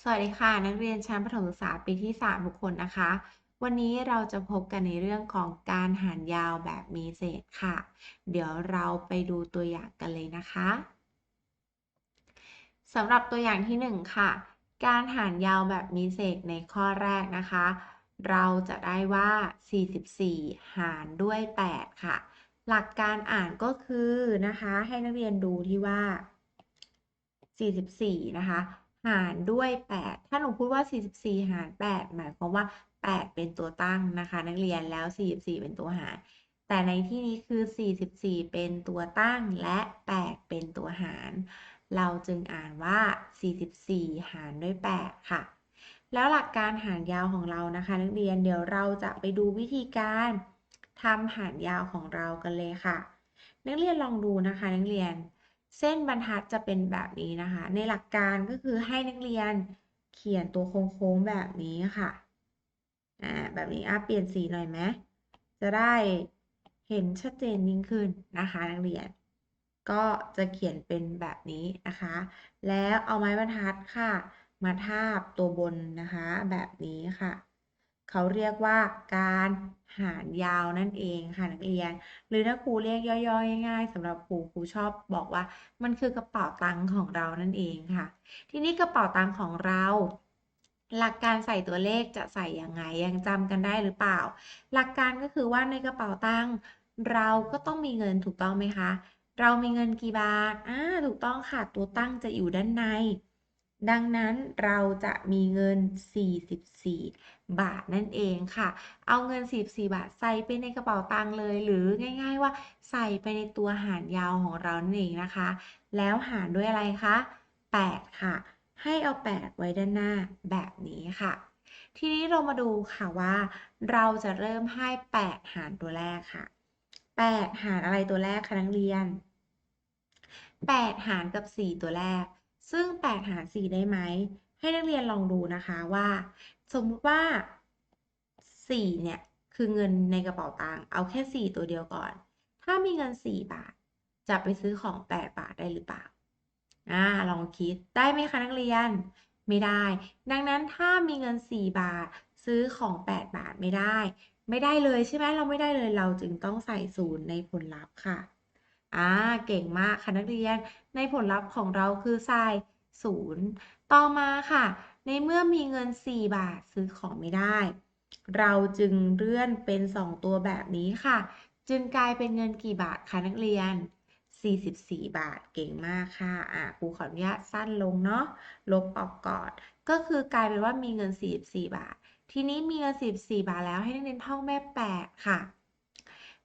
สวัสดีค่ะ นักเรียนชั้นประถมศึกษาปีที่ 3 ทุกคนนะคะ วันนี้เราจะพบกันในเรื่องของการหารยาวแบบมีเศษค่ะ เดี๋ยวเราไปดูตัวอย่างกันเลยนะคะสำหรับตัวอย่างที่ 1 ค่ะ การหารยาวแบบมีเศษในข้อแรกนะคะ เราจะได้ว่า 44 หารด้วย 8 ค่ะ หลักการอ่านก็คือนะคะ ให้นักเรียนดูที่ว่า 44 นะคะ หารด้วย 8 ถ้าหนูพูดว่า 44 หาร 8 หมายความว่า 8 เป็นตัวตั้งนะคะ นักเรียนแล้ว 44 เป็นตัวหาร แต่ในที่นี้คือ 44 เป็นตัวตั้งและ 8 เป็นตัวหาร เราจึงอ่านว่า 44 หารด้วย 8 ค่ะ แล้วหลักการหารยาวของเรานะคะ นักเรียนเดี๋ยวเราจะไปดูวิธีการทำหารยาวของเรากันเลยค่ะ นักเรียนลองดูนะคะ นักเรียน เส้นบรรทัดจะเป็นแบบนี้นะคะ ในหลักการก็คือให้นักเรียนเขียนตัวโค้งๆแบบนี้ค่ะอ่าแบบนี้อะเปลี่ยนสีหน่อยไหมจะได้เห็นชัดเจนยิ่งขึ้นนะคะนักเรียน ก็จะเขียนเป็นแบบนี้นะคะ แล้วเอาไม้บรรทัดค่ะ มาทาบตัวบนนะคะ แบบนี้ค่ะ เขาเรียกว่าการหารยาวนั่นเองค่ะนักเรียน หรือถ้าครูเรียกย่อยๆ ง่ายๆสำหรับครูครูชอบบอกว่า มันคือกระเป๋าตังค์ของเรานั่นเองค่ะ ทีนี้กระเป๋าตังค์ของเรา หลักการใส่ตัวเลขจะใส่ยังไงยังจำกันได้หรือเปล่า หลักการก็คือว่าในกระเป๋าตังค์เราก็ต้องมีเงินถูกต้องไหมคะ เรามีเงินกี่บาทอ่าถูกต้องค่ะตัวตั้งจะอยู่ด้านใน ดังนั้นเราจะมีเงิน 44 บาทนั่นเองค่ะ เอาเงิน 44 บาทใส่ไปในกระเป๋าตังค์เลย หรือง่าย ๆ ว่าใส่ไปในตัวหารยาวของเรานั่นเองนะคะ แล้วหารด้วยอะไรคะ 8 ค่ะ ให้เอา 8 ไว้ด้านหน้าแบบนี้ค่ะ ทีนี้เรามาดูค่ะว่า เราจะเริ่มให้ 8 หารตัวแรกค่ะ 8 หารอะไรตัวแรกคะนักเรียน 8 หารกับ 4 ตัวแรก ซึ่ง 8 หาร 4 ได้ไหม ให้นักเรียนลองดูนะคะว่า สมมติว่า 4 เนี่ย คือเงินในกระเป๋าตังค์เอาแค่ 4 ตัวเดียวก่อน ถ้ามีเงิน 4 บาท จะไปซื้อของ 8 บาทได้หรือเปล่าอ่าลองคิดได้ไหมคะนักเรียนไม่ได้ ดังนั้นถ้ามีเงิน 4 บาท ซื้อของ 8 บาทไม่ได้ ไม่ได้เลยใช่ไหมเราไม่ได้เลยเราจึงต้องใส่ศูนย์ในผลลัพธ์ค่ะ อ่า เก่งมากค่ะนักเรียน ในผลลัพธ์ของเราคือใส่ศูนย์ต่อมาค่ะ ในเมื่อมีเงิน 4 บาทซื้อของไม่ได้ เราจึงเลื่อนเป็น 2 ตัวแบบนี้ค่ะ จึงกลายเป็นเงินกี่บาทคะนักเรียน 44 บาทเก่งมากค่ะ อ่าครูขออนุญาตสั้นลงเนาะ ลบออกก่อน ก็คือกลายเป็นว่ามีเงิน 44 บาท ทีนี้มีเงิน 44 บาทแล้วให้นักเรียนท่องแม่8ค่ะ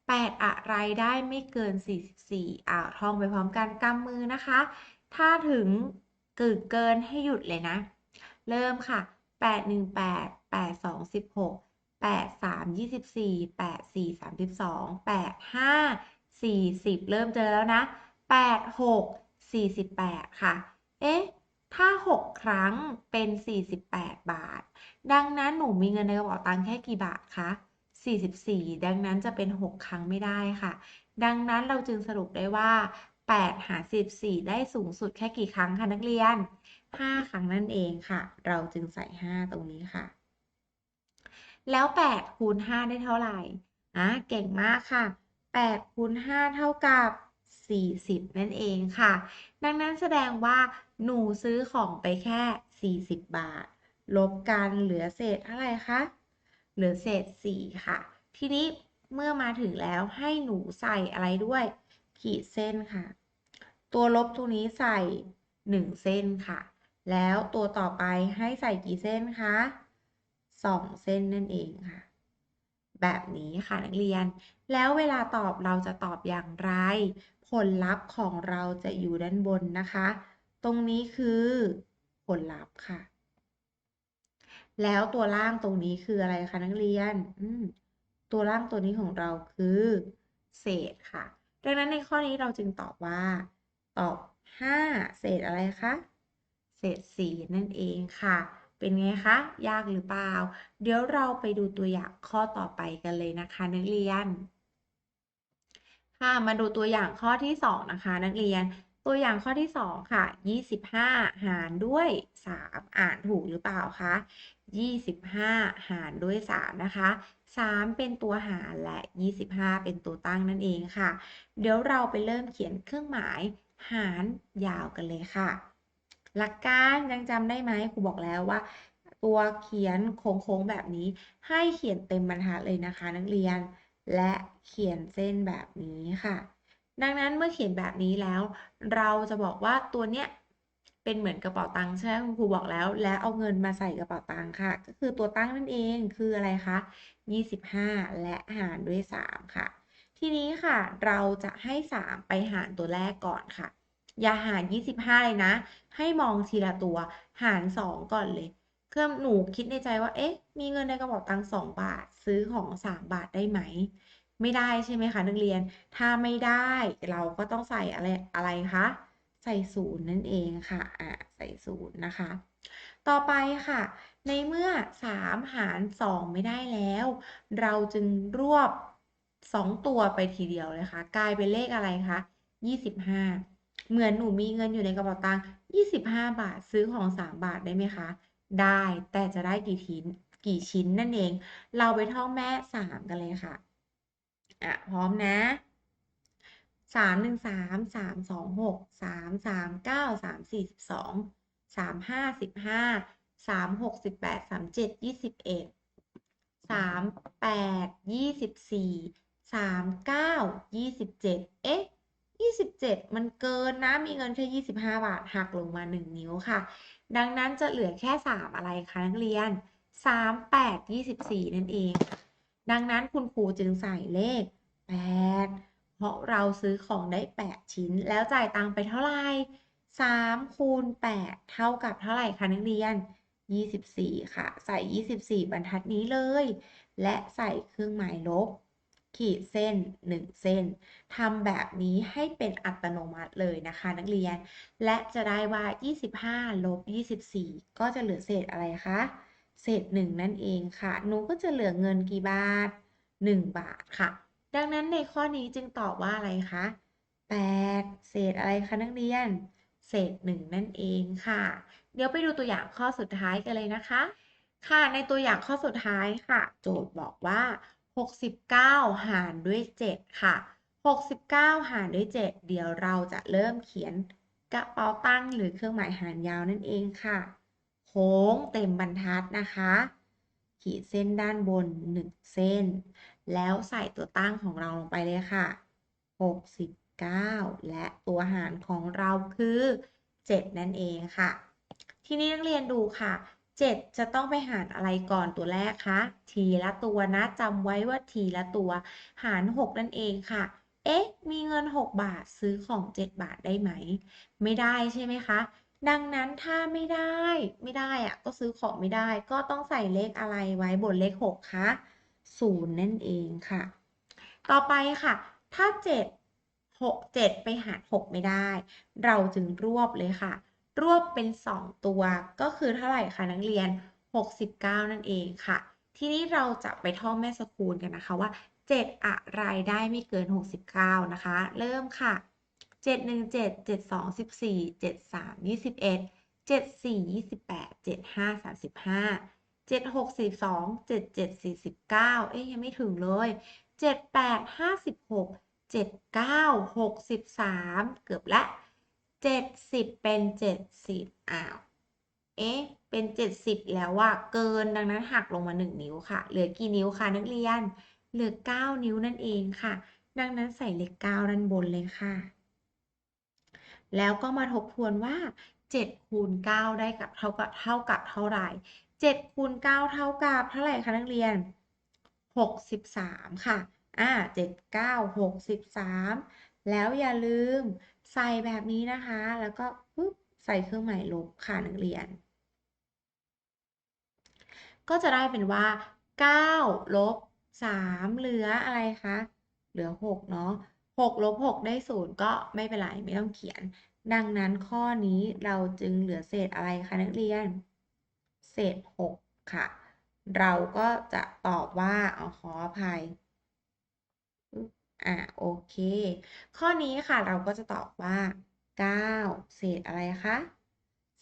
8 อะไรได้ไม่เกิน 44อ่าท่องไปพร้อมกันกำมือนะคะ ถ้าถึงกึกเกินให้หยุดเลยนะ เริ่มค่ะ 8 1 8 8 2 16 8 3 24 8 4 32 8 5 40 เริ่มเจอแล้วนะ 8 6 48 ค่ะ เอ๊ะ ถ้า 6 ครั้งเป็น 48 บาท ดังนั้นหนูมีเงินในกระเป๋าตังค์แค่กี่บาทคะ 44 ดังนั้นจะเป็น 6 ครั้งไม่ได้ค่ะ ดังนั้นเราจึงสรุปได้ว่า 8 หาร14ได้สูงสุดแค่กี่ครั้งคะนักเรียน 5 ครั้งนั่นเองค่ะ เราจึงใส่ 5 ตรงนี้ค่ะ แล้ว 8 คูณ 5 ได้เท่าไหร่อะเก่งมากค่ะ 8 คูณ 5 เท่ากับ 40 นั่นเองค่ะ ดังนั้นแสดงว่าหนูซื้อของไปแค่ 40 บาท ลบกันเหลือเศษเท่าไหร่คะ เหลือเศษ 4 ค่ะ ทีนี้เมื่อมาถึงแล้วให้หนูใส่อะไรด้วย ขีดเส้นค่ะ ตัวลบตรงนี้ใส่ 1 เส้นค่ะ แล้วตัวต่อไปให้ใส่กี่เส้นคะ2 เส้นนั่นเองค่ะ แบบนี้ค่ะนักเรียน แล้วเวลาตอบเราจะตอบอย่างไร ผลลัพธ์ของเราจะอยู่ด้านบนนะคะ ตรงนี้คือผลลัพธ์ค่ะ แล้วตัวล่างตรงนี้คืออะไรคะนักเรียนตัวล่างตัวนี้ของเราคือ เศษค่ะ ดังนั้นในข้อนี้เราจึงตอบว่า ตอบ 5 เศษอะไรคะ เศษ 4 นั่นเองค่ะ เป็นไงคะ ยากหรือเปล่า เดี๋ยวเราไปดูตัวอย่างข้อต่อไปกันเลยนะคะนักเรียน ค่ะ มาดูตัวอย่างข้อที่ 2 นะคะ นักเรียน ตัวอย่างข้อที่ 2 ค่ะ 25 หารด้วย 3 อ่านถูกหรือเปล่าคะ25 หารด้วย 3 นะคะ 3 เป็นตัวหารและ 25 เป็นตัวตั้งนั่นเองค่ะ เดี๋ยวเราไปเริ่มเขียนเครื่องหมายหารยาวกันเลยค่ะ หลักการยังจำได้ไหมครูบอกแล้วว่า ตัวเขียนโค้งๆแบบนี้ ให้เขียนเต็มบรรทัดเลยนะคะ นักเรียน และเขียนเส้นแบบนี้ค่ะ ดังนั้นเมื่อเขียนแบบนี้แล้ว เราจะบอกว่าตัวเนี้ยเป็นเหมือนกระเป๋าตังค์ใช่ไหมคุณครูบอกแล้ว และเอาเงินมาใส่กระเป๋าตังค์ค่ะ ก็คือตัวตั้งนั่นเองคืออะไรคะ25 และหารด้วย 3 ค่ะ ทีนี้ค่ะ เราจะให้ 3 ไปหารตัวแรกก่อนค่ะ อย่าหาร 25 เลยนะ ให้มองทีละตัวหาร 2 ก่อนเลยเครื่อหนูคิดในใจว่าเอ๊ะมีเงินในกระเป๋าตังค์2บาท ซื้อของ 3 บาทได้ไหม ไม่ได้ใช่ไหมคะนักเรียน ถ้าไม่ได้เราก็ต้องใส่อะไรอะไรคะใส่ศูนย์นั่นเองค่ะอะใส่ศูนย์นะคะ ต่อไปค่ะ ในเมื่อ 3 หาร 2 ไม่ได้แล้ว เราจึงรวบ 2 ตัวไปทีเดียวเลยค่ะ กลายเป็นเลขอะไรคะ25 เหมือนหนูมีเงินอยู่ในกระเป๋าตังค์25 บาทซื้อของ 3 บาทได้ไหมคะ ได้แต่จะได้กี่ชิ้นกี่ชิ้นนั่นเอง เราไปท่องแม่ 3 กันเลยค่ะ อะ พร้อมนะ3 1 3 3 2 6 3 3 9 3 4 12 3 5 15 3 6 18 3 7 21 3 8 24 3 9 27เอ๊ะ27มันเกินนะ มีเงินแค่25บาทหักลงมา1นิ้วค่ะ ดังนั้นจะเหลือแค่3อะไรคะนักเรียน3 8 24นั่นเอง ดังนั้นคุณครูจึงใส่เลข 8 เพราะเราซื้อของได้ 8 ชิ้น แล้วจ่ายตังค์ไปเท่าไหร่3คูณ8เท่ากับเท่าไหร่คะนักเรียน 24 ค่ะ ใส่ 24 บรรทัดนี้เลย และใส่เครื่องหมายลบ ขีดเส้น 1 เส้นทำแบบนี้ให้เป็นอัตโนมัติเลยนะคะนักเรียน และจะได้ว่า 25 ลบ 24 ก็จะเหลือเศษอะไรคะ เศษ1นั่นเองค่ะ หนูก็จะเหลือเงินกี่บาท 1 บาทค่ะ ดังนั้นในข้อนี้จึงตอบว่าอะไรคะ8เศษอะไรคะนักเรียน เศษ1นั่นเองค่ะ เดี๋ยวไปดูตัวอย่างข้อสุดท้ายกันเลยนะคะ ค่ะ ในตัวอย่างข้อสุดท้ายค่ะ โจทย์บอกว่า 69 หารด้วย 7 ค่ะ 69 หารด้วย 7 เดี๋ยวเราจะเริ่มเขียนกระเป๋าตังค์หรือเครื่องหมายหารยาวนั่นเองค่ะ ค้งเต็มบรรทัดนะคะ ขีดเส้นด้านบน 1 เส้น แล้วใส่ตัวตั้งของเราลงไปเลยค่ะ 69 และตัวหารของเราคือ 7 นั่นเองค่ะ ทีนี้นักเรียนดูค่ะ 7 จะต้องไปหารอะไรก่อนตัวแรกคะ ทีละตัวนะจำไว้ว่าทีละตัว หาร 6 นั่นเองค่ะเอ๊ะ มีเงิน 6 บาทซื้อของ 7 บาทได้ไหม ไม่ได้ใช่ไหมคะ ดังนั้นถ้าไม่ได้ไม่ได้อะก็ซื้อของไม่ได้ ก็ต้องใส่เลขอะไรไว้บนเลข 6คะ0นั่นเองค่ะ ต่อไปค่ะ ถ้า 7 6 7 ไปหาร 6 ไม่ได้ เราจึงรวบเลยค่ะ รวบเป็น 2 ตัว ก็คือเท่าไหร่คะนักเรียน 69 นั่นเองค่ะ ทีนี้เราจะไปท่องแม่สกูลกันนะคะว่า 7 อะไรได้ไม่เกิน 69 นะคะ เริ่มค่ะ 7 1 7 7 2 14 7 3 21 7 4 28 7 5 35 7 6 42 7 7 49เอ๊ยยังไม่ถึงเลย 7 8 56 7 9 63 เกือบละ 70 เป็น 70อ้าวเอ๊ะเป็น 70 แล้วว่าเกินดังนั้นหักลงมา 1 นิ้วค่ะ เหลือกี่นิ้วคะนักเรียน เหลือ 9 นิ้วนั่นเองค่ะ ดังนั้นใส่เลข9ด้านบนเลยค่ะ แล้วก็มาทบทวนว่า7คูณ9ได้กับเท่ากับเท่ากับเท่าไหร่7คูณ9เท่ากับเท่าไหร่คะนักเรียน 63 ค่ะ อ่า7 9 63 แล้วอย่าลืมใส่แบบนี้นะคะ แล้วก็ปุ๊บใส่เครื่องหมายลบค่ะนักเรียน ก็จะได้เป็นว่า9ลบ3เหลืออะไรคะ เหลือ 6 เนาะ 6ลบ6ได้0ก็ไม่เป็นไรไม่ต้องเขียน ดังนั้นข้อนี้เราจึงเหลือเศษอะไรคะนักเรียน เศษ 6 ค่ะ เราก็จะตอบว่าเอาขออภัยอ่าโอเค ข้อนี้ค่ะเราก็จะตอบว่า 9 เศษอะไรคะ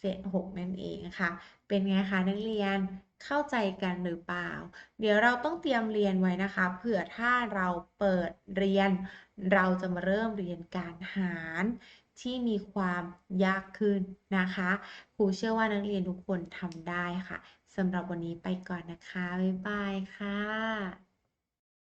เศษ6นั่นเองค่ะเป็นไงคะนักเรียนเข้าใจกันหรือเปล่า เดี๋ยวเราต้องเตรียมเรียนไว้นะคะ เผื่อถ้าเราเปิดเรียน เราจะมาเริ่มเรียนการหารที่มีความยากขึ้นนะคะครูเชื่อว่านักเรียนทุกคนทำได้ค่ะสำหรับวันนี้ไปก่อนนะคะ บ๊ายบายค่ะ